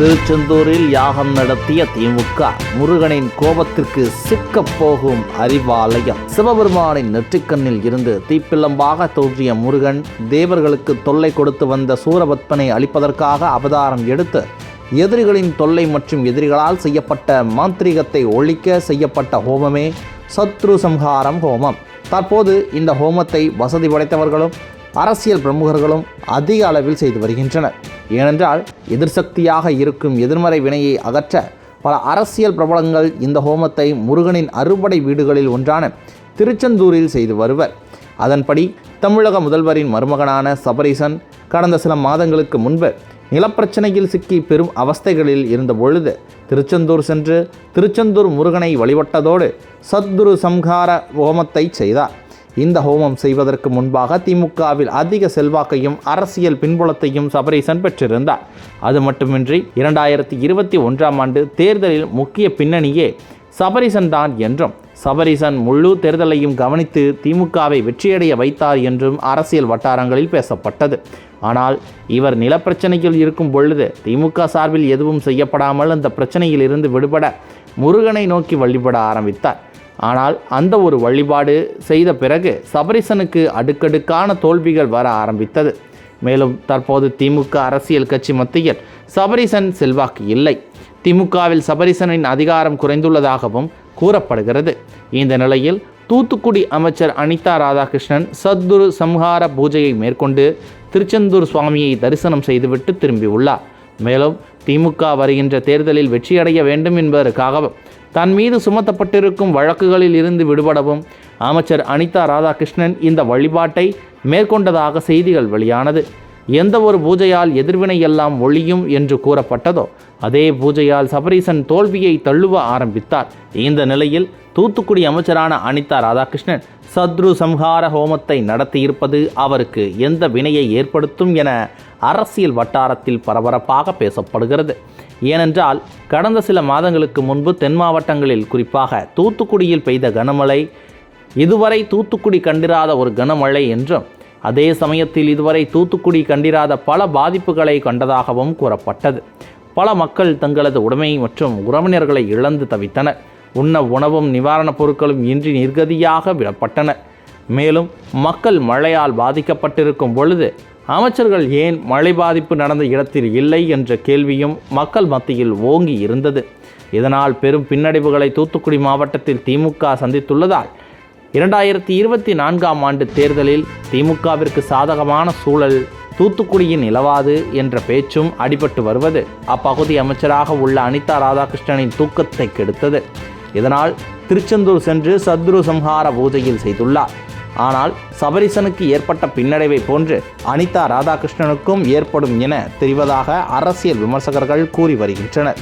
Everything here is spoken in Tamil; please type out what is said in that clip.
திருச்செந்தூரில் யாகம் நடத்திய திமுக. முருகனின் கோபத்திற்கு சிக்கப் போகும் அறிவாலயம். சிவபெருமானின் நெற்றிக்கண்ணில் இருந்து தீப்பிள்ளம்பாக தோன்றிய முருகன் தேவர்களுக்கு தொல்லை கொடுத்து வந்த சூரபத்மனை அழிப்பதற்காக அவதாரம் எடுத்து எதிரிகளின் தொல்லை மற்றும் எதிரிகளால் செய்யப்பட்ட மாந்திரீகத்தை ஒழிக்க செய்யப்பட்ட ஹோமமே சத்ரு சம்ஹாரம் ஹோமம். தற்போது இந்த ஹோமத்தை வசதி படைத்தவர்களும் அரசியல் பிரமுகர்களும் அதிக அளவில் செய்து வருகின்றனர். ஏனென்றால் எதிர்சக்தியாக இருக்கும் எதிர்மறை வினையை அகற்ற பல அரசியல் பிரபலங்கள் இந்த ஹோமத்தை முருகனின் அறுபடை வீடுகளில் ஒன்றான திருச்செந்தூரில் செய்து வருவர். அதன்படி தமிழக முதல்வரின் மருமகனான சபரீசன் கடந்த சில மாதங்களுக்கு முன்பு நிலப்பிரச்சனையில் சிக்கி பெரும் அவஸ்தைகளில் இருந்த பொழுது திருச்செந்தூர் சென்று திருச்செந்தூர் முருகனை வழிபட்டதோடு சத்குரு சம்ஹார ஹோமத்தை செய்தார். இந்த ஹோமம் செய்வதற்கு முன்பாக திமுகவில் அதிக செல்வாக்கையும் அரசியல் பின்புலத்தையும் சபரீசன் பெற்றிருந்தார். அது மட்டுமின்றி இரண்டாயிரத்தி இருபத்தி ஒன்றாம் ஆண்டு தேர்தலில் முக்கிய பின்னணியே சபரீசன் தான் என்றும் சபரீசன் முழு தேர்தலையும் கவனித்து திமுகவை வெற்றியடைய வைத்தார் என்றும் அரசியல் வட்டாரங்களில் பேசப்பட்டது. ஆனால் இவர் நிலப்பிரச்சனையில் இருக்கும் பொழுது திமுக சார்பில் எதுவும் செய்யப்படாமல் அந்த பிரச்சனையில் இருந்து விடுபட முருகனை நோக்கி வழிபட ஆரம்பித்தார். ஆனால் அந்த ஒரு வழிபாடு செய்த பிறகு சபரிசனுக்கு அடுக்கடுக்கான தோல்விகள் வர ஆரம்பித்தது. மேலும் தற்போது திமுக அரசியல் கட்சி மத்தியில் சபரிசன் செல்வாக்கு இல்லை. திமுகவில் சபரிசனின் அதிகாரம் குறைந்துள்ளதாகவும் கூறப்படுகிறது. இந்த நிலையில் தூத்துக்குடி அமைச்சர் அனிதா ராதாகிருஷ்ணன் சத்குரு சம்ஹார பூஜையை மேற்கொண்டு திருச்செந்தூர் சுவாமியை தரிசனம் செய்துவிட்டு திரும்பியுள்ளார். மேலும் திமுக வருகின்ற தேர்தலில் வெற்றியடைய வேண்டும் என்பதற்காகவும் தன் மீது சுமத்தப்பட்டிருக்கும் வழக்குகளில் இருந்து விடுபடவும் அமைச்சர் அனிதா ராதாகிருஷ்ணன் இந்த வழிபாட்டை மேற்கொண்டதாக செய்திகள் வெளியானது. எந்த ஒரு பூஜையால் எதிர்வினை எல்லாம் ஒழியும் என்று கூறப்பட்டதோ அதே பூஜையால் சபரீசன் தோல்வியை தள்ளுவ ஆரம்பித்தார். இந்த நிலையில் தூத்துக்குடி அமைச்சரான அனிதா ராதாகிருஷ்ணன் சத்ரு சம்ஹார ஹோமத்தை நடத்தியிருப்பது அவருக்கு எந்த வினையை ஏற்படுத்தும் என அரசியல் வட்டாரத்தில் பரபரப்பாக பேசப்படுகிறது. ஏனென்றால் கடந்த சில மாதங்களுக்கு முன்பு தென் மாவட்டங்களில் குறிப்பாக தூத்துக்குடியில் பெய்த கனமழை இதுவரை தூத்துக்குடி கண்டிராத ஒரு கனமழை என்றும் அதே சமயத்தில் இதுவரை தூத்துக்குடி கண்டிராத பல பாதிப்புகளை கண்டதாகவும் கூறப்பட்டது. பல மக்கள் தங்களது உடைமை மற்றும் உறவினர்களை இழந்து தவித்தனர். உண்ண உணவும் நிவாரணப் பொருட்களும் இன்றி நிர்கதியாக விடப்பட்டன. மேலும் மக்கள் மழையால் பாதிக்கப்பட்டிருக்கும் பொழுது அமைச்சர்கள் ஏன் மழை பாதிப்பு நடந்த இடத்தில் இல்லை என்ற கேள்வியும் மக்கள் மத்தியில் ஓங்கி இருந்தது. இதனால் பெரும் பின்னடைவுகளை தூத்துக்குடி மாவட்டத்தில் திமுக சந்தித்துள்ளதால் இரண்டாயிரத்தி இருபத்தி நான்காம் ஆண்டு தேர்தலில் திமுகவிற்கு சாதகமான சூழல் தூத்துக்குடியின் நிலவாது என்ற பேச்சும் அடிபட்டு வருவது அப்பகுதி அமைச்சராக உள்ள அனிதா ராதாகிருஷ்ணனின் தூக்கத்தை கெடுத்தது. இதனால் திருச்செந்தூர் சென்று சத்ரு சம்ஹார பூஜையில் செய்துள்ளார். ஆனால் சபரிசனுக்கு ஏற்பட்ட பின்னடைவை போன்று அனிதா ராதாகிருஷ்ணனுக்கும் ஏற்படும் என தெரிவதாக அரசியல் விமர்சகர்கள் கூறி வருகின்றனர்.